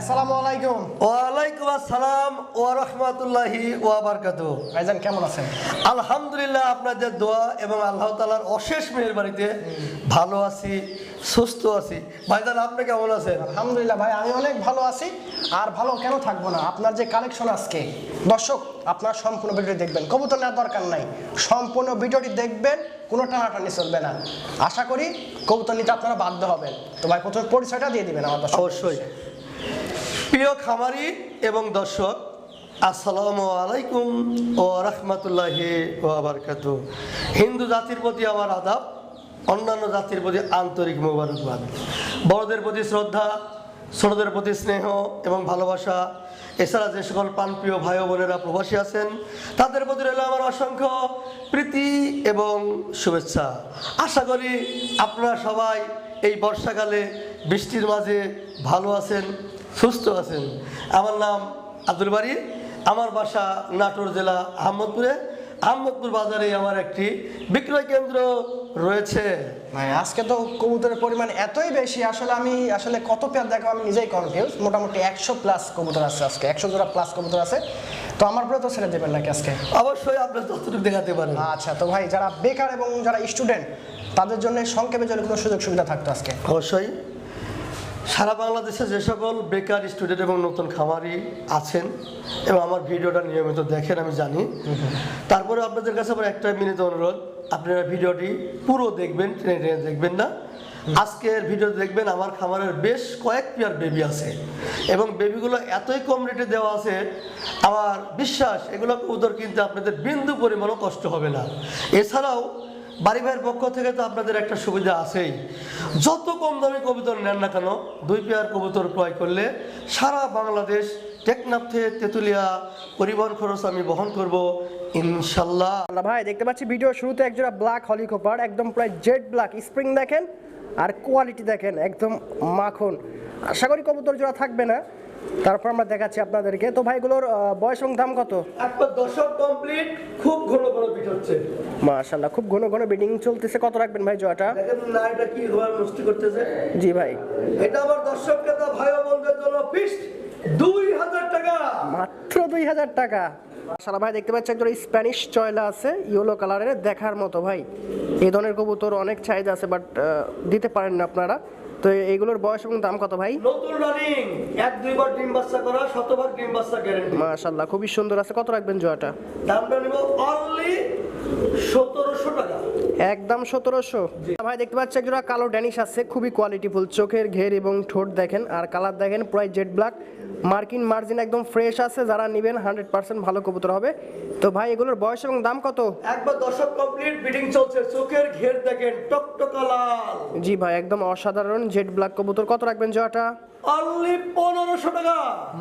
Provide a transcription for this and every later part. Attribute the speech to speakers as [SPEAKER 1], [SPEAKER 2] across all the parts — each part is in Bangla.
[SPEAKER 1] আসসালামু আলাইকুম।
[SPEAKER 2] ওয়ালাইকুম আসসালাম ওয়া রাহমাতুল্লাহি ওয়া বারাকাতুহু।
[SPEAKER 1] ভাইজান কেমন আছেন?
[SPEAKER 2] আলহামদুলিল্লাহ আপনাদের দোয়া এবং আল্লাহ তাআলার অশেষ মেহেরবানিতে ভালো আছি সুস্থ আছি। ভাইজান আপনি কেমন আছেন?
[SPEAKER 1] আলহামদুলিল্লাহ ভাই আমি অনেক ভালো আছি। আর ভালো কেন থাকব না? আপনার যে কালেকশন আজকে দর্শক আপনার সম্পূর্ণ ভিডিওটি দেখবেন। কবুতর নেওয়ার দরকার নাই। সম্পূর্ণ ভিডিওটি দেখবেন কোনো টানাটানি চলবে না। আশা করি কবুতর নিতে আপনারা বাধ্য হবেন। তো ভাই প্রথমে পরিচয়টা দিয়ে দিবেন আমার
[SPEAKER 2] অবশ্যই। প্রিয় খামারি এবং দর্শক, আসসালামু আলাইকুম ও রহমতুল্লাহি ওয়াবারকাতু হিন্দু জাতির প্রতি আমার আদাব, অন্যান্য জাতির প্রতি আন্তরিক মোবারকবাদ। বড়দের প্রতি শ্রদ্ধা, ছোটদের প্রতি স্নেহ এবং ভালোবাসা, এছাড়া যে সকল প্রাণপ্রিয় ভাই বোনেরা প্রবাসী আছেন, তাদের প্রতি রইল আমার অসংখ্য প্রীতি এবং শুভেচ্ছা। আশা করি আপনারা সবাই এই বর্ষাকালে বৃষ্টির মাঝে ভালো আছেন সুস্থ আছেন। আমার নাম আব্দুল বাড়ি আমার বাসা নাটোর জেলা আহমদপুরে। আহমদপুর বাজারে আমার একটি বিক্রয় কেন্দ্র রয়েছে।
[SPEAKER 1] আজকে তো কবুতরের পরিমাণ এতই বেশি আসলে আমি আসলে কত পেয়ার দেখো আমি নিজেই কনফিউজ মোটামুটি একশো প্লাস কবুতর আছে আজকে একশো জোড়া প্লাস কবুতর আছে। তো আমার পরে তো ছেড়ে দেবেন নাকি আজকে?
[SPEAKER 2] অবশ্যই আপনার যতটুকু দেখাতে পারেন।
[SPEAKER 1] আচ্ছা তো ভাই যারা বেকার এবং যারা স্টুডেন্ট তাদের জন্য সংক্ষেপে যদি কোনো সুযোগ সুবিধা থাকতো আজকে?
[SPEAKER 2] অবশ্যই। সারা বাংলাদেশে যে সকল বেকার স্টুডেন্ট এবং নতুন খামারি আছেন এবং আমার ভিডিওটা নিয়মিত দেখেন, আমি জানি। তারপরে আপনাদের কাছে আমার একটা মিনিট অনুরোধ, আপনারা ভিডিওটি পুরো দেখবেন, টেনে টেনে দেখবেন না। আজকের ভিডিও দেখবেন আমার খামারের বেশ কয়েক পেয়ার বেবি আছে এবং বেবিগুলো এতই কম রেটে দেওয়া আছে, আমার বিশ্বাস এগুলো কবুতর কিনতে আপনাদের বিন্দু পরিমাণও কষ্ট হবে না। এছাড়াও বাড়ি ভাইয়ের পক্ষ থেকে তো আপনাদের একটা সুবিধা আছেই। যত কম দামি কবুতর নেন না কেন, দুই পেয়ার কবুতর ক্রয় করলে সারা বাংলাদেশ টেকনাফ থেকে তেঁতুলিয়া পরিবহন খরচ আমি বহন করব, ইনশাল্লাহ।
[SPEAKER 1] ভাই, দেখতে পাচ্ছি ভিডিও শুরুতে একজোড়া ব্ল্যাক হলিকপার একদম প্রায় জেড ব্ল্যাক স্প্রিং দেখেন আর কোয়ালিটি দেখেন, একদম মাখন। আশা করি কবুতর জোড়া থাকবে না। তারপর আমরা দেখাচ্ছি আপনাদেরকে। তো ভাইগুলোর বয়স এবং দাম কত?
[SPEAKER 2] একবার দশক কমপ্লিট খুব ঘন ঘন পিঠ হচ্ছে।
[SPEAKER 1] খুব ঘন ঘন বিডিং চলতেছে। কত রাখবেন ভাই জোড়াটা
[SPEAKER 2] দেখেন না এটা কি ভাবে নষ্টি করতেছে?
[SPEAKER 1] জি ভাই।
[SPEAKER 2] এটা আমার ভাই ও জন্য ফিক্সড টাকা।
[SPEAKER 1] মাত্র দুই হাজার টাকা। মাশাল্লাহ ভাই দেখতে পাচ্ছি একজন স্প্যানিশ চয়লা আছে ইয়েলো কালারের দেখার মতো ভাই। এই ধরনের কবুতর অনেক চাহিদা আছে বাট দিতে পারেন না আপনারা। তো এইগুলোর বয়স এবং দাম কত ভাই?
[SPEAKER 2] নতুন রানিং এক দুইবার ডিম বাচ্চা করা শতভাগ ডিম বাচ্চা গ্যারেন্টি
[SPEAKER 1] মাশাল্লাহ খুবই সুন্দর আছে। কত রাখবেন জোয়াটা
[SPEAKER 2] দামটা নেব অনলি সতেরোশো টাকা।
[SPEAKER 1] একদম সতেরোশো। ভাই দেখতে পাচ্ছি একজোড়া কালো ড্যানিশ আছে খুবই কোয়ালিটিফুল চোখের ঘের এবং ঠোঁট দেখেন আর কালার দেখেন প্রায় জেড ব্ল্যাক মার্কিন মার্জিন একদম ফ্রেশ আছে যারা নেবেন হান্ড্রেড পার্সেন্ট ভালো কবুতর হবে। তো ভাই এগুলোর বয়স এবং দাম কত?
[SPEAKER 2] একবার দশক কমপ্লিট বিডিং চলছে। চোখের ঘের দেখেন টকটকা লাল।
[SPEAKER 1] জি ভাই একদম অসাধারণ জেড ব্ল্যাক কবুতর কত রাখবেন জোয়াটা
[SPEAKER 2] অনলি পনেরোশো টাকা।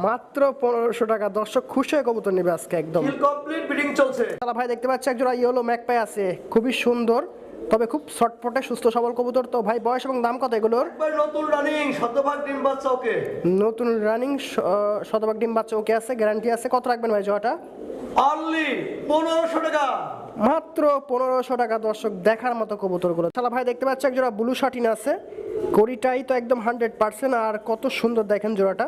[SPEAKER 1] মাত্র পনেরোশো টাকা। দর্শক খুশি হয়ে কবুতর নেবে আজকে একদম।
[SPEAKER 2] কমপ্লিট বিডিং চলছে।
[SPEAKER 1] তাহলে ভাই দেখতে পাচ্ছি একজোড়া ইয়েলো ম্যাকপাই আছে। খুবই সুন্দর তবে খুব শর্টপটে সুস্থ সবল কবুতর তো। ভাই বয়স এবং দাম কত এগুলোর?
[SPEAKER 2] নতুন রানিং শতভাগ ডিম বাচ্চা ওকে।
[SPEAKER 1] নতুন রানিং শতভাগ ডিম বাচ্চা ওকে আছে গ্যারান্টি আছে। কত রাখবেন ভাই জোয়াটা
[SPEAKER 2] অনলি পনেরোশো টাকা।
[SPEAKER 1] মাত্র পনেরোশো টাকা দর্শক দেখার মতো কবুতরগুলো। তাহলে ভাই দেখতে পাচ্ছি একজোড়া ব্লু শাটিন আছে। কড়িটাই তো একদম হান্ড্রেড পার্সেন্ট আর কত সুন্দর দেখেন জোড়াটা।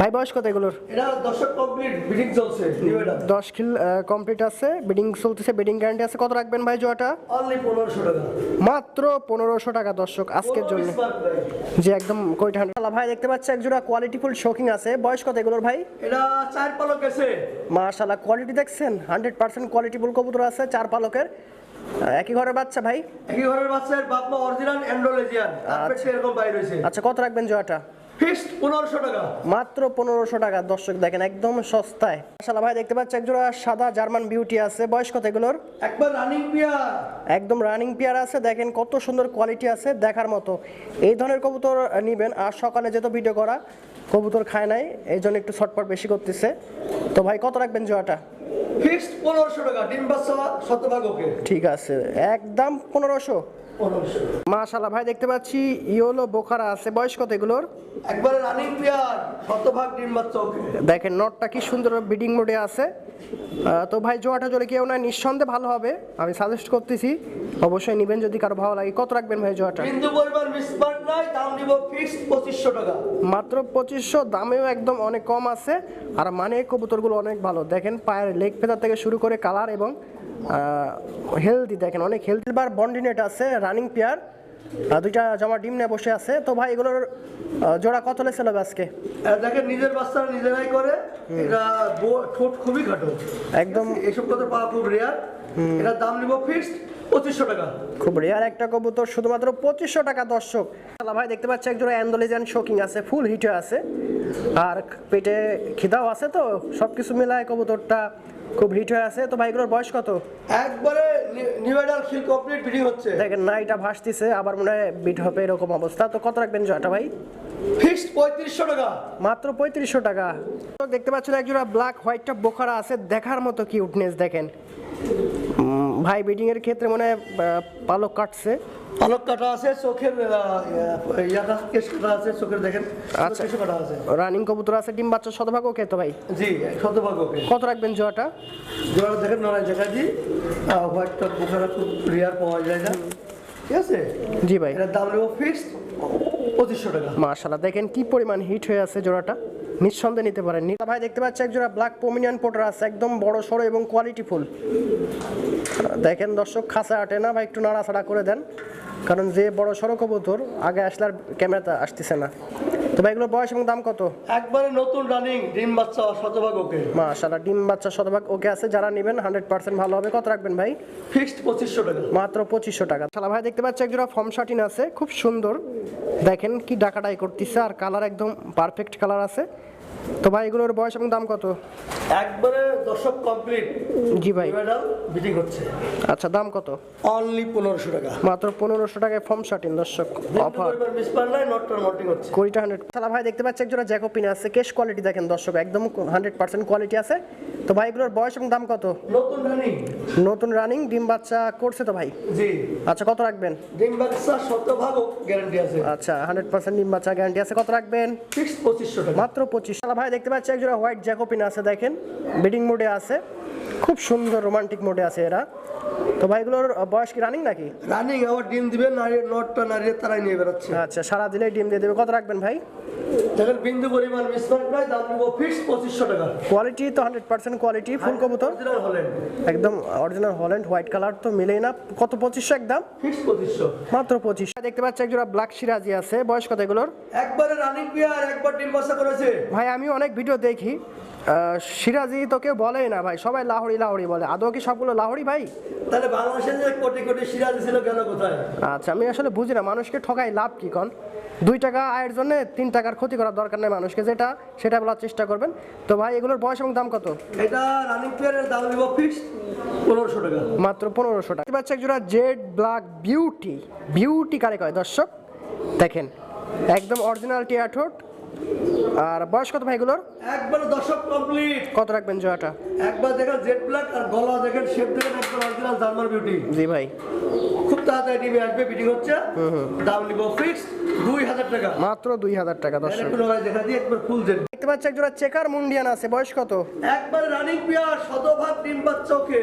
[SPEAKER 1] ভাই বয়স কত এগুলোর?
[SPEAKER 2] এটা দশক কমপ্লিট বিডিং চলছে নিউ এটা
[SPEAKER 1] দশ কিল কমপ্লিট আছে বেডিং চলতেছে বেডিং গ্যারান্টি আছে। কত রাখবেন ভাই জোড়াটা?
[SPEAKER 2] অনলি পনেরোশো টাকা।
[SPEAKER 1] মাত্র পনেরোশো টাকা দর্শক আজকের জন্য। যে একদম কয়টা ভাই দেখতে পাচ্ছি একজোড়া কোয়ালিটিফুল শৌখিন আছে। বয়স কত এগুলোর ভাই?
[SPEAKER 2] এটা চার পালক আছে
[SPEAKER 1] মাশাল্লাহ কোয়ালিটি দেখছেন? হান্ড্রেড পার্সেন্ট কোয়ালিটিফুল কবুতর আছে চার পালকের। একই ঘরের বাচ্চা ভাই?
[SPEAKER 2] একই ঘরের বাচ্চার বাপ মা অরিজিনাল এরকম বাইর হয়েছে।
[SPEAKER 1] আচ্ছা কত রাখবেন জোয়াটা
[SPEAKER 2] ফিক্সড পনেরোশো টাকা।
[SPEAKER 1] মাত্র পনেরোশো টাকা। দর্শক দেখেন একদম সস্তায়। ভাই দেখতে পাচ্ছি একজোড়া সাদা জার্মান বিউটি আছে। বয়স কত এগুলোর?
[SPEAKER 2] একবার রানিং পিয়ার
[SPEAKER 1] একদম রানিং পেয়ার আছে। দেখেন কত সুন্দর কোয়ালিটি আছে দেখার মতো। এই ধরনের কবুতর নিবেন। আর সকালে যেহেতু ভিডিও করা কবুতর খায় নাই এই জন্য একটু ছটপট বেশি করতেছে। তো ভাই কত রাখবেন জোয়াটা
[SPEAKER 2] ফিক্সড পনেরোশো টাকা ডিম বাচ্চা শতভাগ ওকে
[SPEAKER 1] ঠিক আছে একদম পনেরোশো। মাশাল্লাহ ভাই দেখতে পাচ্ছি ইয়োলো বোখারা আছে। বয়স কত এগুলোর?
[SPEAKER 2] একবার রানিং প্লেয়ার শতভাগ ডিম বাচ্চা ওকে
[SPEAKER 1] দেখেন নটটা কি সুন্দর বিডিং মোডে আছে। তো ভাই জোয়াটা যদি কেউ না নিঃসন্দেহে ভালো হবে। আমি সাজেস্ট করতেছি অবশ্যই নেবেন যদি কারও ভালো লাগে। কত রাখবেন ভাই জোয়াটা?
[SPEAKER 2] বিন্দু পরিমাণ মিসমার্ক নাই দাম নিব ফিক্সড পঁচিশশো টাকা।
[SPEAKER 1] মাত্র পঁচিশশো দামেও একদম অনেক কম আছে। আর মানে কবুতরগুলো অনেক ভালো। দেখেন পায়ের লেগ ফেদার থেকে শুরু করে কালার এবং হেলদি দেখেন অনেক হেলদি বার বন্ডিনেট আছে রানিং পেয়ার দুইটা জমা ডিম নিয়ে বসে আছে। তো ভাই এগুলোর জোড়া কত হবে আজকে?
[SPEAKER 2] আর দেখেন নিজের বাচ্চারা নিজেরাই করে এটা ঠোঁট খুবই খাটো।
[SPEAKER 1] একদম।
[SPEAKER 2] এসব কথা পাওয়া খুব রেয়ার দাম নিব ফিক্সড পঁচিশশো টাকা।
[SPEAKER 1] খুব রেয়ার একটা কবুতর শুধুমাত্র পঁচিশশো টাকা দর্শক। ভাই দেখতে পাচ্ছি একজোড়া অ্যান্ডোলিজান শোকিং আছে ফুল হিটে আছে। আর পেটে খিদাও আছে তো সব কিছু মিলায় কবুতরটা খুব হিট হয়ে আছে। তো ভাইগুলোর বয়স কত?
[SPEAKER 2] একবারে নিউডাল খিল কমপ্লিট বিডিং হচ্ছে।
[SPEAKER 1] দেখেন না এটা ভাসতেছে আবার মনে হয় বিট হবে এরকম অবস্থা। তো কত রাখবেন জয়টা ভাই?
[SPEAKER 2] ফিক্সড পঁয়ত্রিশশো টাকা।
[SPEAKER 1] মাত্র পঁয়ত্রিশশো টাকা। তো দেখতে পাচ্ছেন একজোড়া ব্ল্যাক হোয়াইটটা বোখারা আছে। দেখার মতো কিউটনেস দেখেন। ভাই বিডিং এর ক্ষেত্রে মনে হয় পালক কাটছে।
[SPEAKER 2] পালক কাটা আছে চোখের ইয়াটা কেশ কাটা আছে চোখের দেখেন
[SPEAKER 1] আচ্ছা।
[SPEAKER 2] কেশ কাটা আছে।
[SPEAKER 1] রানিং কবুতর আছে ডিম বাচ্চা শতভাগ ওকে তো ভাই?
[SPEAKER 2] জি শতভাগ ওকে।
[SPEAKER 1] কত রাখবেন জয়টা
[SPEAKER 2] যেমন দেখেন নয় জায়গা জি হোয়াইট টপ বোখারা খুব রেয়ার পাওয়া যায় না। ঠিক আছে?
[SPEAKER 1] জি ভাই।
[SPEAKER 2] এটার দাম নেব ফিক্সড পঁচিশশো টাকা।
[SPEAKER 1] মাশাল্লাহ দেখেন কি পরিমাণ হিট হয়ে আছে জোড়াটা। নিঃসন্দেহে নিতে পারেন। নি- ভাই দেখতে পাচ্ছি এক জোড়া ব্ল্যাক পোমিনিয়ান পোটার আছে একদম বড় সড়ো এবং কোয়ালিটি ফুল দেখেন দর্শক খাসা আটে না ভাই একটু নাড়াচাড়া করে দেন। কারণ যে বড় সড়ক কবুতর আগে আসলে আর ক্যামেরাতে আসতেছে না। তো ভাই এগুলোর বয়স এবং দাম কত?
[SPEAKER 2] একবারে নতুন রানিং ডিম বাচ্চা শতভাগ ওকে।
[SPEAKER 1] মাশাল্লাহ ডিম বাচ্চা শতভাগ ওকে আছে যারা নেবেন হান্ড্রেড পার্সেন্ট ভালো হবে। কত রাখবেন ভাই?
[SPEAKER 2] ফিক্সড পঁচিশশো টাকা।
[SPEAKER 1] মাত্র পঁচিশশো টাকা। শালা ভাই দেখতে পাচ্ছি একজোড়া ফর্ম শার্টিন আছে খুব সুন্দর। দেখেন কি ডাকাডাই করতেছে আর কালার একদম পারফেক্ট কালার আছে। তো ভাই এগুলোর বয়স এবং দাম কত?
[SPEAKER 2] একবারে দশক কমপ্লিট
[SPEAKER 1] জি ভাই।
[SPEAKER 2] ম্যাডাম বিটিং হচ্ছে।
[SPEAKER 1] আচ্ছা দাম কত?
[SPEAKER 2] অনলি পনেরোশো টাকা।
[SPEAKER 1] মাত্র পনেরোশো টাকায় ফর্ম শার্টিন দর্শক অফার
[SPEAKER 2] হচ্ছে।
[SPEAKER 1] কুড়িটা হান্ড্রেড শালা ভাই দেখতে পাচ্ছি একজোড়া জ্যাকোপিন আছে কেশ কোয়ালিটি দেখেন দর্শক একদম হান্ড্রেড পার্সেন্ট কোয়ালিটি আছে। তো ভাই এগুলোর বয়স এবং দাম কত?
[SPEAKER 2] নতুন রানিং
[SPEAKER 1] নতুন রানিং ডিম বাচ্চা করছে তো ভাই?
[SPEAKER 2] জি।
[SPEAKER 1] আচ্ছা কত রাখবেন?
[SPEAKER 2] ডিম বাচ্চা শতভাগ গ্যারান্টি আছে।
[SPEAKER 1] আচ্ছা হান্ড্রেড পার্সেন্ট ডিম বাচ্চা গ্যারান্টি আছে কত রাখবেন?
[SPEAKER 2] ফিক্সড পঁচিশশো টাকা।
[SPEAKER 1] মাত্র পঁচিশ। ভাই দেখতে পাচ্ছি একজোড়া হোয়াইট জ্যাকোপিন আছে দেখেন বিডিং মোডে আছে। খুব সুন্দর রোমান্টিক মোডে আছে এরা। তো ভাই এগুলোর বয়স কি রানিং নাকি?
[SPEAKER 2] রানিং আবার ডিম দিবে নারী নটটা নারী তারাই নিয়ে বেরোচ্ছে।
[SPEAKER 1] আচ্ছা সারা দিলে ডিম দিয়ে দেবে। কত রাখবেন ভাই?
[SPEAKER 2] দেখেন বিন্দু পরিমাণ মিসমার্ক নাই দাম নিব ফিক্সড পঁচিশশো টাকা।
[SPEAKER 1] কোয়ালিটি তো হান্ড্রেড পার্সেন্ট কোয়ালিটি ফুল কবুতর।
[SPEAKER 2] অরিজিনাল হলেন
[SPEAKER 1] একদম অরিজিনাল হল্যান্ড হোয়াইট কালার তো মিলেই না। কত পঁচিশশো একদম?
[SPEAKER 2] ফিক্সড পঁচিশশো।
[SPEAKER 1] মাত্র পঁচিশ দেখতে পাচ্ছি একজোড়া ব্ল্যাক সিরাজি আছে। বয়স কত এগুলোর?
[SPEAKER 2] একবারে রানিং পিয়ার একবার ডিম বাচ্চা করেছে।
[SPEAKER 1] ভাই আমি অনেক ভিডিও দেখি। সিরাজি তো কেউ বলেই না ভাই সবাই লাহড়ি লাহড়ি বলে। আদৌ কি সবগুলো লাহড়ি ভাই?
[SPEAKER 2] তাহলে বাংলাদেশে যে কোটি কোটি সিরাজ ছিল গেল কোথায়?
[SPEAKER 1] আচ্ছা আমি আসলে বুঝি না মানুষকে ঠকাই লাভ কি কন? দুই টাকা আয়ের জন্য তিন টাকার ক্ষতি করার দরকার নেই মানুষকে যেটা সেটা বলার চেষ্টা করবেন। তো ভাই এগুলোর বয়স এবং দাম কত?
[SPEAKER 2] এটা রানিং পিয়ারের দাম নিব ফিক্সড পনেরোশো টাকা।
[SPEAKER 1] মাত্র পনেরোশো টাকা। বাচ্চা একজোড়া জেড ব্ল্যাক বিউটি। বিউটি কারে কয় দর্শক? দেখেন একদম অরিজিনাল টিয়া ঠোঁট আর বয়স কত ভাইগুলোর
[SPEAKER 2] একবার দশক কমপ্লিট
[SPEAKER 1] কত রাখবেন জয়াটা
[SPEAKER 2] একবার দেখেন জেড ব্ল্যাক আর গলা দেখেন শেপ দেখেন একবার অরিজিনাল জার্মান বিউটি
[SPEAKER 1] জি ভাই।
[SPEAKER 2] খুব তাড়াতাড়ি টিমে আসবে বিটিং হচ্ছে। দাম নিব ফিক্সড দুই হাজার টাকা।
[SPEAKER 1] মাত্র দুই হাজার টাকা দর্শক।
[SPEAKER 2] দেখা দিয়ে একবার ফুল জেড
[SPEAKER 1] দেখতে পাচ্ছি একজোড়া চেকার মুন্ডিয়ান আছে বয়স কত?
[SPEAKER 2] একবার রানিং পিয়ার শতভাগ ডিম বাচ্চাকে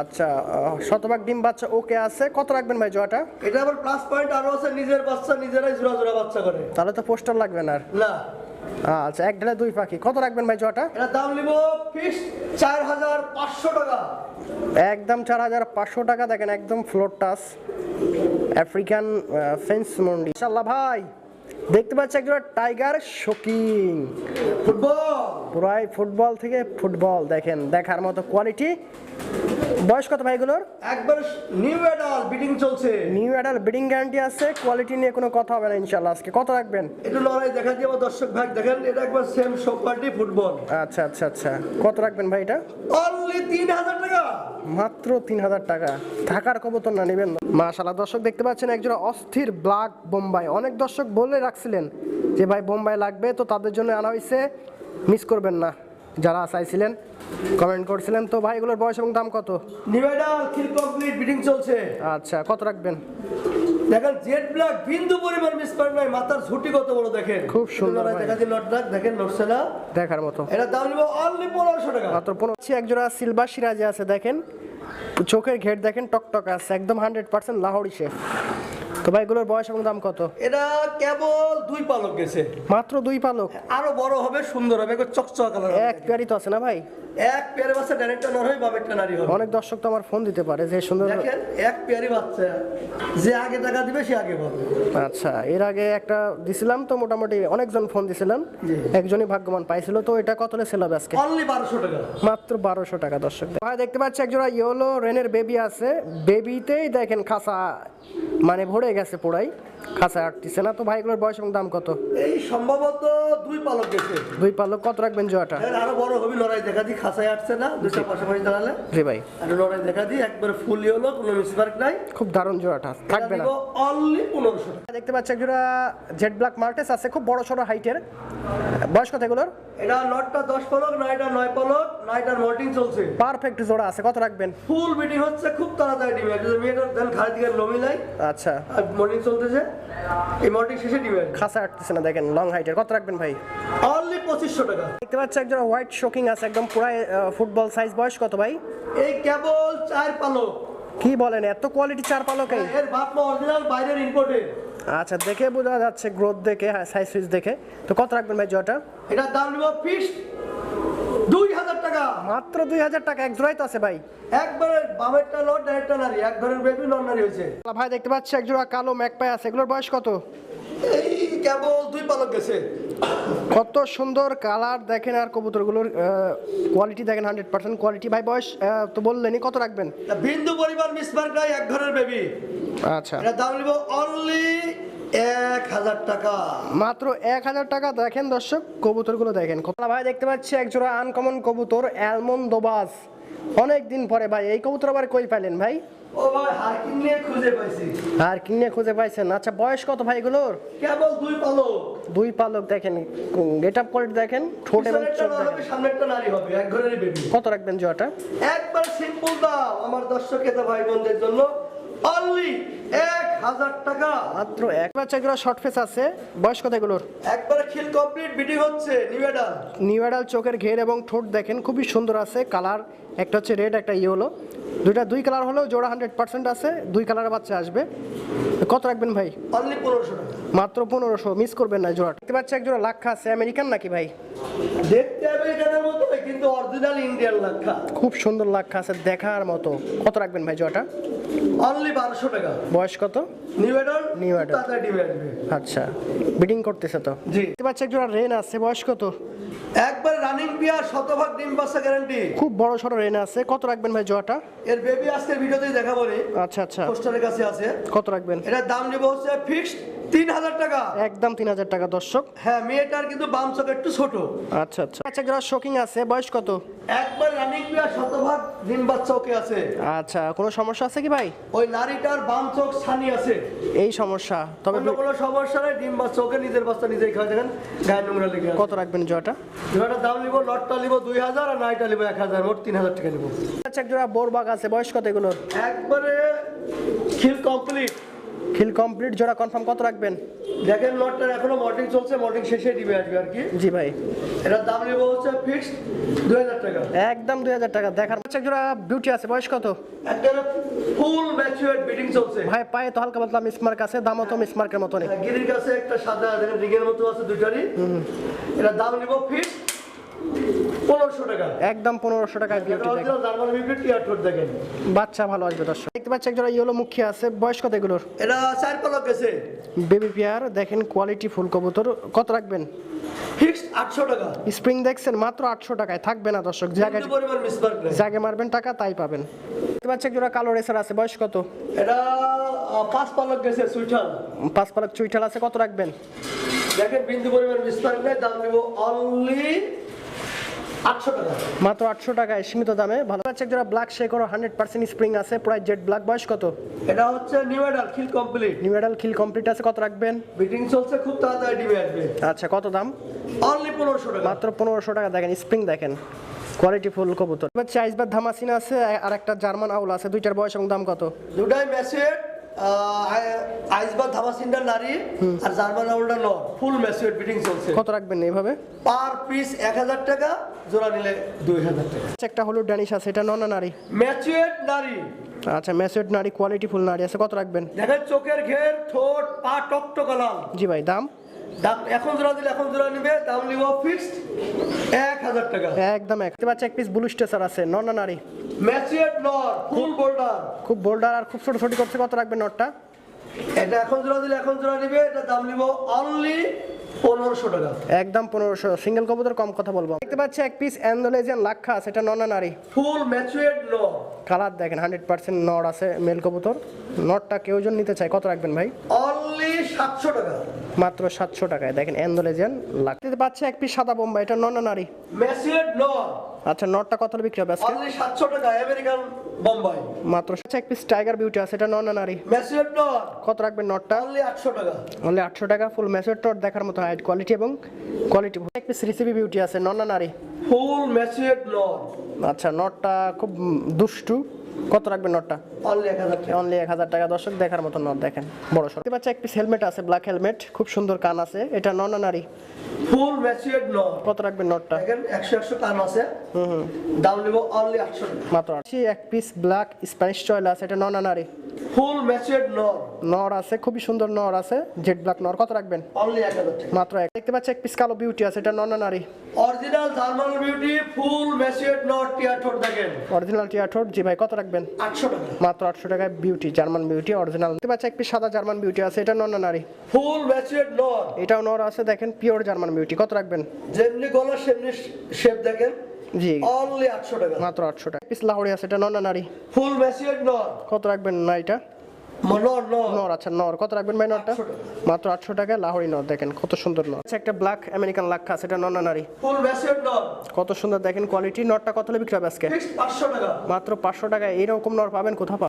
[SPEAKER 1] আচ্ছা আহ, শতভাগ ডিম বাচ্চা ওকে আছে। কত রাখবেন ভাই জয়াটা
[SPEAKER 2] এটা আবার প্লাস পয়েন্ট আরও আছে নিজের বাচ্চা নিজেরাই জোড়া জোড়া বাচ্চা করে।
[SPEAKER 1] তাহলে তো পোস্টার লাগবে না
[SPEAKER 2] না।
[SPEAKER 1] আচ্ছা এক ঢেলে দুই পাখি কত রাখবেন ভাই জয়াটা?
[SPEAKER 2] এটা দাম নিব ফিক্সড চার হাজার পাঁচশো টাকা।
[SPEAKER 1] একদম চার হাজার পাঁচশো টাকা। দেখেন একদম ফ্লোর টাস। আফ্রিকান ফেন্স মন্ডি। ইনশাল্লাহ ভাই দেখতে পাচ্ছি একজন টাইগার শোকিং
[SPEAKER 2] ফুটবল
[SPEAKER 1] পুরাই ফুটবল থেকে ফুটবল দেখেন দেখার মতো কোয়ালিটি বয়স কত ভাইগুলোর
[SPEAKER 2] একবার নিউ অ্যাডাল বিডিং চলছে।
[SPEAKER 1] নিউ অ্যাডাল বিডিং গ্যারান্টি আছে কোয়ালিটি নিয়ে কোনো কথা হবে না ইনশাল্লাহ আজকে। কত রাখবেন?
[SPEAKER 2] একটু লড়াই দেখা দিয়ে দর্শক ভাই দেখেন এটা একবার সেম সব পার্টি ফুটবল
[SPEAKER 1] আচ্ছা আচ্ছা আচ্ছা। কত রাখবেন ভাই এটা?
[SPEAKER 2] অনলি তিন হাজার টাকা।
[SPEAKER 1] মাত্র তিন হাজার টাকা। থাকার কবুতর না নেবেন মাশাল্লাহ দর্শক দেখতে পাচ্ছেন একজন অস্থির ব্ল্যাক বোম্বাই অনেক দর্শক বলে রাখছিলেন যে ভাই বোম্বাই লাগবে তো তাদের জন্য আনা হয়েছে মিস করবেন না। যারা চাইছিলেন কমেন্ট করছিলেন তো ভাই এগুলোর বয়স এবং দাম কত?
[SPEAKER 2] অ্যাডাল খিল কমপ্লিট বিটিং চলছে।
[SPEAKER 1] আচ্ছা কত রাখবেন?
[SPEAKER 2] দেখেন জেড ব্ল্যাক বিন্দু পরিমাণ মিসমার্ক নাই মাথার ঝুটি কত বড় দেখেন।
[SPEAKER 1] খুব সুন্দর।
[SPEAKER 2] দেখা দিন নটনাক দেখেন নড়ছে না
[SPEAKER 1] দেখার মতো।
[SPEAKER 2] এটা দাম নিব অনলি পনেরোশো টাকা।
[SPEAKER 1] মাত্র পনেরো হচ্ছে একজোড়া সিলভার সিরাজে আছে দেখেন। চোখের ঘেট দেখেন টকটক আছে একদম হান্ড্রেড পার্সেন্ট লাহোরি শেফ তো ভাই এগুলোর বয়স এবং দাম কত?
[SPEAKER 2] এটা কেবল দুই পালক গেছে।
[SPEAKER 1] মাত্র দুই পালক?
[SPEAKER 2] আরও বড় হবে সুন্দর হবে চকচক
[SPEAKER 1] এক পেয়ারি তো আছে না ভাই?
[SPEAKER 2] এক পেয়ারে বাচ্চা ডাইরেক্টর নর হয় বামেরটা নারী হবে।
[SPEAKER 1] অনেক দর্শক তো আমার ফোন দিতে পারে যে সুন্দর
[SPEAKER 2] দেখেন এক পেয়ারি বাচ্চা। যে আগে টাকা দিবে সে আগে পাবে।
[SPEAKER 1] আচ্ছা এর আগে একটা দিছিলাম তো মোটামুটি অনেকজন ফোন দিছিলাম একজনই ভাগ্যবান পাইছিল তো এটা কত সেল হবে আজকে?
[SPEAKER 2] অনলি বারোশো টাকা।
[SPEAKER 1] মাত্র বারোশো টাকা দর্শক। ভাই দেখতে পাচ্ছি একজোড়া ইয়েলো রেনের বেবি আছে। বেবিতেই দেখেন খাসা। মানে ভরে গেছে পুরাই আটতিছে না তো ভাইগুলোর বয়স এবং দাম কত?
[SPEAKER 2] এই সম্ভবত দুই পালক গেছে।
[SPEAKER 1] দুই পালক। কত রাখবেন জোয়াটা?
[SPEAKER 2] আরও বড় হবে লড়াই দেখা দি খাসায় আসছে না দুইটা পাশাপাশি দাঁড়ালে।
[SPEAKER 1] জি ভাই।
[SPEAKER 2] আর লড়াই দেখা দি একবার ফুলি হলো কোনো মিসমার্ক নাই।
[SPEAKER 1] খুব দারুণ জোড়াটা থাকবে না।
[SPEAKER 2] অনলি পনেরোশো
[SPEAKER 1] দেখতে পাচ্ছি একজোড়া জেড ব্ল্যাক মার্টেস আছে খুব বড় সড়ো হাইটের বয়স কত এগুলোর?
[SPEAKER 2] এটা নটটা দশ পালক নয়টা নয় পালক নয়টার মল্টিং চলছে।
[SPEAKER 1] পারফেক্ট জোড়া আছে কত রাখবেন?
[SPEAKER 2] ফুল মিটিং হচ্ছে খুব তাড়াতাড়ি মেয়েটার দেন ঘাড়ি দিকে নমি নাই।
[SPEAKER 1] আচ্ছা।
[SPEAKER 2] আর মর্নিং চলতেছে। এই মর্নিং শেষে ডিমে
[SPEAKER 1] খাসা আটতেছে না দেখেন লং হাইটের কত রাখবেন ভাই?
[SPEAKER 2] অনলি পঁচিশশো টাকা।
[SPEAKER 1] দেখতে পাচ্ছি একজন হোয়াইট শোকিং আছে একদম পুরাই ফুটবল সাইজ বয়স কত ভাই?
[SPEAKER 2] এই কেবল চার পালক।
[SPEAKER 1] কি বলেন এত কোয়ালিটি চার পালকে
[SPEAKER 2] এর বাপ মা অরিজিনাল বাইরের ইম্পোর্টেড
[SPEAKER 1] আচ্ছা দেখে বোঝা যাচ্ছে গ্রোথ দেখে সাইজ সুইজ দেখে। তো কত রাখবেন ভাই জটা
[SPEAKER 2] এটার দাম নিব ফিক্সড টাকা।
[SPEAKER 1] মাত্র দুই হাজার টাকা এক জোড়াই তো আছে ভাই।
[SPEAKER 2] একবারে বামেরটা লট ডাইরেক্টটা নারী এক ধরনের বেবি নন নারী হয়েছে
[SPEAKER 1] ভাই দেখতে পাচ্ছি এক জোড়া কালো ম্যাকপাই আছে এগুলোর বয়স কত?
[SPEAKER 2] এই কেবল দুই পালক গেছে।
[SPEAKER 1] কত সুন্দর কালার দেখেন আর কবুতরগুলোর কোয়ালিটি দেখেন হান্ড্রেড পার্সেন্ট কোয়ালিটি ভাই বয়স তো বললেনই কত রাখবেন?
[SPEAKER 2] বিন্দু পরিমাণ মিসমার্ক এক ধরনের বেবি
[SPEAKER 1] আচ্ছা।
[SPEAKER 2] এটার দাম নিব অনলি এক হাজার টাকা।
[SPEAKER 1] মাত্র এক হাজার টাকা দেখেন দর্শক কবুতরগুলো দেখেন। ভাই দেখতে পাচ্ছি এক আনকমন কবুতর অ্যালমন অনেক দিন পরে ভাই এই কবুতর আবার কই পাইলেন ভাই?
[SPEAKER 2] ও ভাই নিয়ে খুঁজে পাইছি।
[SPEAKER 1] আর কিনে খুঁজে পাইছেন। আচ্ছা বয়স কত ভাই এগুলোর?
[SPEAKER 2] কেবল দুই পালক।
[SPEAKER 1] দুই পালক দেখেন কোয়ালিটি দেখেন ঠোঁট এবং চোখ দেখেন।
[SPEAKER 2] সামনেরটা নারী হবে এক ধরনের বেবি
[SPEAKER 1] কত রাখবেন জোয়াটা
[SPEAKER 2] একবার সিম্পল দাম আমার দর্শক ভাই বোনদের জন্য। অনলি হাজার টাকা।
[SPEAKER 1] মাত্র এক শর্ট ফেস আছে। বয়স কত এগুলোর?
[SPEAKER 2] একবারে খিল কমপ্লিট হচ্ছে
[SPEAKER 1] চোখের ঘের এবং ঠোঁট দেখেন খুবই সুন্দর আছে কালার একটা হচ্ছে রেড একটা ইয়েলো দুইটা দুই কালার হলেও জোড়া হান্ড্রেড পার্সেন্ট আছে দুই কালারের বাচ্চা আসবে। কত রাখবেন ভাই?
[SPEAKER 2] অনলি পনেরোশো
[SPEAKER 1] মাত্র পনেরোশো মিস করবেন না জোড়া দেখতে পাচ্ছি এক জোড়া লাক্ষা আছে আমেরিকান নাকি ভাই?
[SPEAKER 2] কিন্তু অরিজিনাল ইন্ডিয়ান লাক্ষা।
[SPEAKER 1] খুব সুন্দর লাক্ষা আছে দেখার মতো। কত রাখবেন ভাই জোড়াটা?
[SPEAKER 2] অনলি বারোশো টাকা।
[SPEAKER 1] বয়স কত? Adult।
[SPEAKER 2] তাড়াতাড়ি
[SPEAKER 1] আচ্ছা বিডিং করতেছে তো।
[SPEAKER 2] জি।
[SPEAKER 1] দেখতে পাচ্ছি এক রেন আছে বয়স কত?
[SPEAKER 2] একবার রানিং পিয়ার শতভাগ ডিম বাচ্চা গ্যারান্টি
[SPEAKER 1] খুব বড় সড়ো রেন আছে কত রাখবেন ভাই জোড়াটা?
[SPEAKER 2] এর বেবি আজকের ভিডিওতেই দেখাবো রে।
[SPEAKER 1] আচ্ছা আচ্ছা।
[SPEAKER 2] পোস্টারের কাছে আছে।
[SPEAKER 1] কত রাখবেন?
[SPEAKER 2] এটার দাম নেব হচ্ছে ফিক্সড তিন হাজার টাকা।
[SPEAKER 1] একদম তিন হাজার টাকা দর্শক।
[SPEAKER 2] হ্যাঁ মেয়েটার কিন্তু বাম চোখ একটু ছোট।
[SPEAKER 1] আচ্ছা আচ্ছা। আচ্ছা জোড়া শোকিং আছে বয়স কত?
[SPEAKER 2] একবার রানিং শতভাগ ডিম বাচ্চা ওকে আছে।
[SPEAKER 1] আচ্ছা কোনো সমস্যা আছে কি ভাই?
[SPEAKER 2] ওই নারীটার বাম চোখ ছানি আছে।
[SPEAKER 1] এই সমস্যা। তবে
[SPEAKER 2] অন্য কোনো সমস্যা নেই ডিম বাচ্চা ওকে নিজের বাচ্চা নিজেই খাওয়া দেখেন গায়ে নোংরা লেগে
[SPEAKER 1] কত রাখবেন জোড়াটা?
[SPEAKER 2] জোড়াটার দাম নিব লটটা নিব দুই হাজার আর নাইটা নিব এক হাজার মোট তিন হাজার টাকা নিব।
[SPEAKER 1] আচ্ছা এক জোড়া বোরবাগ আছে বয়স কত এগুলোর?
[SPEAKER 2] একবারে খিল কমপ্লিট।
[SPEAKER 1] খিল কমপ্লিট জোড়া কনফার্ম কত রাখবেন?
[SPEAKER 2] দেখেন লটটার এখনও মর্নিং চলছে মর্নিং শেষে দিবে আসবে আর কি।
[SPEAKER 1] জি ভাই।
[SPEAKER 2] এটার দাম নিব হচ্ছে ফিক্সড দুই হাজার টাকা।
[SPEAKER 1] একদম দুই হাজার টাকা। দেখার এক জোড়া বিউটি আছে বয়স কত?
[SPEAKER 2] একবারে ফুল ম্যাচুয়ার বিডিং চলছে।
[SPEAKER 1] ভাই পায়ে তো হালকা পাতলা মিসমার্ক আছে দামও তো মিসমার্কের মতো নেই
[SPEAKER 2] গিরির কাছে একটা সাদা দেখেন রিংয়ের মতো আছে দুইটারই। এটার দাম নিব ফিক্স পনেরোশো টাকা।
[SPEAKER 1] একদম পনেরোশো টাকা দেখেন। বাচ্চা ভালো আসবে দর্শক। দেখতে পাচ্ছি এক জোড়া ইয়েলো মুখী আছে। বয়স কত এগুলোর?
[SPEAKER 2] এটা চার পালক গেছে।
[SPEAKER 1] বেবি পেয়ার দেখেন কোয়ালিটি ফুল কবুতর। কত রাখবেন?
[SPEAKER 2] ফিক্সড আটশো টাকা।
[SPEAKER 1] স্প্রিং দেখছেন মাত্র আটশো টাকায়। থাকবে না দর্শক। জায়গায় মারবেন টাকা তাই পাবেন। দেখতে পাচ্ছি এক জোড়া কালো রেসার আছে। বয়স কত?
[SPEAKER 2] এটা পাঁচ পালক গেছে সুইটার
[SPEAKER 1] পাঁচ পালক চুইঠাল আছে। কত রাখবেন?
[SPEAKER 2] দেখেন বিন্দু পরিমাণ মিসমার্ক নেই। দাম নিব অনলি
[SPEAKER 1] মাত্র আটশো টাকায় সীমিত দামে। ভালো আছে এক জোড়া ব্ল্যাক শেকর হান্ড্রেড পার্সেন্ট স্প্রিং আছে। প্রায় জেড ব্ল্যাক বয়স কত?
[SPEAKER 2] এটা হচ্ছে নিউ এডাল খিল কমপ্লিট
[SPEAKER 1] নিউ খিল কমপ্লিট আছে। কত রাখবেন?
[SPEAKER 2] বিটিং চলছে খুব তাড়াতাড়ি ডিমে আসবে।
[SPEAKER 1] আচ্ছা কত দাম?
[SPEAKER 2] অনলি পনেরোশো টাকা।
[SPEAKER 1] মাত্র পনেরোশো টাকা। দেখেন স্প্রিং দেখেন। কোয়ালিটি ফুল কবুতর। এবার চাইজবার ধামাসিন আছে আর একটা জার্মান আউল আছে। দুইটার বয়স এবং দাম কত?
[SPEAKER 2] দুটাই ম্যাসেট আইসবার ধামা সিন্ডার নারী আর জার্মান আউলটা ন ফুল ম্যাচিউর বিডিং চলছে।
[SPEAKER 1] কত রাখবেন এইভাবে
[SPEAKER 2] পার পিস এক হাজার টাকা জোড়া নিলে দুই হাজার টাকা।
[SPEAKER 1] আচ্ছা, একটা হলুদ ড্যানিশ আছে এটা নন নারী।
[SPEAKER 2] ম্যাচুয়েট নারী।
[SPEAKER 1] আচ্ছা ম্যাসুয়েট নারী কোয়ালিটি ফুল নারী আছে কত রাখবেন?
[SPEAKER 2] দেখেন চোখের ঘের ঠোঁট পা টকটকা লাল
[SPEAKER 1] জি ভাই দাম?
[SPEAKER 2] দাম এখন জোড়া দিলে এখন জোড়া নিবে দাম নিব ফিক্সড এক হাজার টাকা।
[SPEAKER 1] একদম এক। দেখতে এক পিস ব্লু স্টেসার আছে নন নারী।
[SPEAKER 2] ম্যাচুয়েট নর ফুল বোল্ডার
[SPEAKER 1] খুব বোল্ডার আর খুব ছোট ছোট করছে কত রাখবেন নটটা?
[SPEAKER 2] এটা এখন জোড়া দিলে এখন জোড়া নিবে এটা দাম নিব অনলি পনেরোশো টাকা
[SPEAKER 1] একদম পনেরোশো। সিঙ্গেল কবুতর কম কথা বলব। দেখতে পাচ্ছি এক পিস অ্যান্ডোলেজিয়ান লাক্ষা আছে এটা নন নারী।
[SPEAKER 2] ফুল নর।
[SPEAKER 1] কালার দেখেন হান্ড্রেড পার্সেন্ট নট আছে মেল কবুতর। কেউ জন নিতে চায় কত রাখবেন ভাই?
[SPEAKER 2] অনলি সাতশো টাকা।
[SPEAKER 1] মাত্র সাতশো টাকায়। দেখেন অ্যান্ডোলেজিয়ান লাখ দেখতে পাচ্ছি এক পিস সাদা বোম্বা এটা নন নারী?
[SPEAKER 2] নর।
[SPEAKER 1] আচ্ছা নটটা কত বিক্রি হবে আজকে?
[SPEAKER 2] অনলি সাতশো টাকা আমেরিকান বোম্বাই
[SPEAKER 1] মাত্র আচ্ছা, এক পিস টাইগার বিউটি আছে এটা নন না নারী
[SPEAKER 2] ম্যাচুয়েট নর
[SPEAKER 1] কত রাখবেন নটটা?
[SPEAKER 2] অনলি আটশো টাকা।
[SPEAKER 1] অনলি আটশো টাকা ফুল ম্যাচুয়ার টট দেখার মতো হাইট কোয়ালিটি এবং কোয়ালিটি এক পিস রিসিপি বিউটি আছে নন না নারী
[SPEAKER 2] ফুল ম্যাচুয়েট নর
[SPEAKER 1] আচ্ছা নটটা খুব দুষ্টু। কত রাখবেন নটটা?
[SPEAKER 2] অনলি এক হাজার টাকা।
[SPEAKER 1] অনলি এক হাজার টাকা। দর্শক দেখার মতো নট দেখেন। বড় সড়। বাচ্চা এক পিস হেলমেট আছে ব্ল্যাক হেলমেট খুব সুন্দর কান আছে এটা নন না নারী
[SPEAKER 2] ফুল ম্যাচিউরড নট।
[SPEAKER 1] কত রাখবেন নটটা?
[SPEAKER 2] দেখেন 100 100 কান আছে। দাম নিব অনলি আটশো টাকা।
[SPEAKER 1] মাত্র আশি এক পিস ব্ল্যাক স্প্যানিশ চয়েল আছে এটা নন না নারী
[SPEAKER 2] ফুল ম্যাচুয়েট নর।
[SPEAKER 1] নর আছে খুবই সুন্দর নর আছে জেড ব্ল্যাক নর। কত রাখবেন?
[SPEAKER 2] অনলি এক হাজার টাকা।
[SPEAKER 1] মাত্র এক। দেখতে পাচ্ছি এক পিস কালো বিউটি আছে এটা নন না নারী?
[SPEAKER 2] অরিজিনাল জার্মান বিউটি ফুল ম্যাচুয়েট নর টিয়াঠোর দেখেন।
[SPEAKER 1] অরিজিনাল টিয়াঠোর জি ভাই কত রাখবেন?
[SPEAKER 2] আটশো টাকা।
[SPEAKER 1] মাত্র আটশো টাকায় বিউটি জার্মান বিউটি অরিজিনাল দেখতে পাচ্ছি এক পিস সাদা জার্মান বিউটি আছে এটা নন না নারী?
[SPEAKER 2] ফুল ম্যাচুয়েট নর
[SPEAKER 1] এটাও নর আছে দেখেন পিওর জার্মান বিউটি কত রাখবেন?
[SPEAKER 2] যেমনি গলা সেমনি শেপ দেখেন।
[SPEAKER 1] জি।
[SPEAKER 2] অনলি আটশো টাকা।
[SPEAKER 1] মাত্র আটশো টাকা। পিস লাহড়ি আছে এটা নন নারী?
[SPEAKER 2] ফুল ম্যাচুয়েট নর।
[SPEAKER 1] কত রাখবেন না এটা?
[SPEAKER 2] নর নর।
[SPEAKER 1] নর আচ্ছা নর। কত রাখবেন ভাই নরটা? মাত্র আটশো নর দেখেন কত সুন্দর নর। আচ্ছা একটা ব্ল্যাক আমেরিকান লাক্ষা সেটা নারী কত সুন্দর দেখেন কোয়ালিটি নটটা কত হলে বিক্রি হবে আজকে?
[SPEAKER 2] মাত্র পাঁচশো টাকা।
[SPEAKER 1] মাত্র পাঁচশো টাকায় এইরকম নর পাবেন কোথাও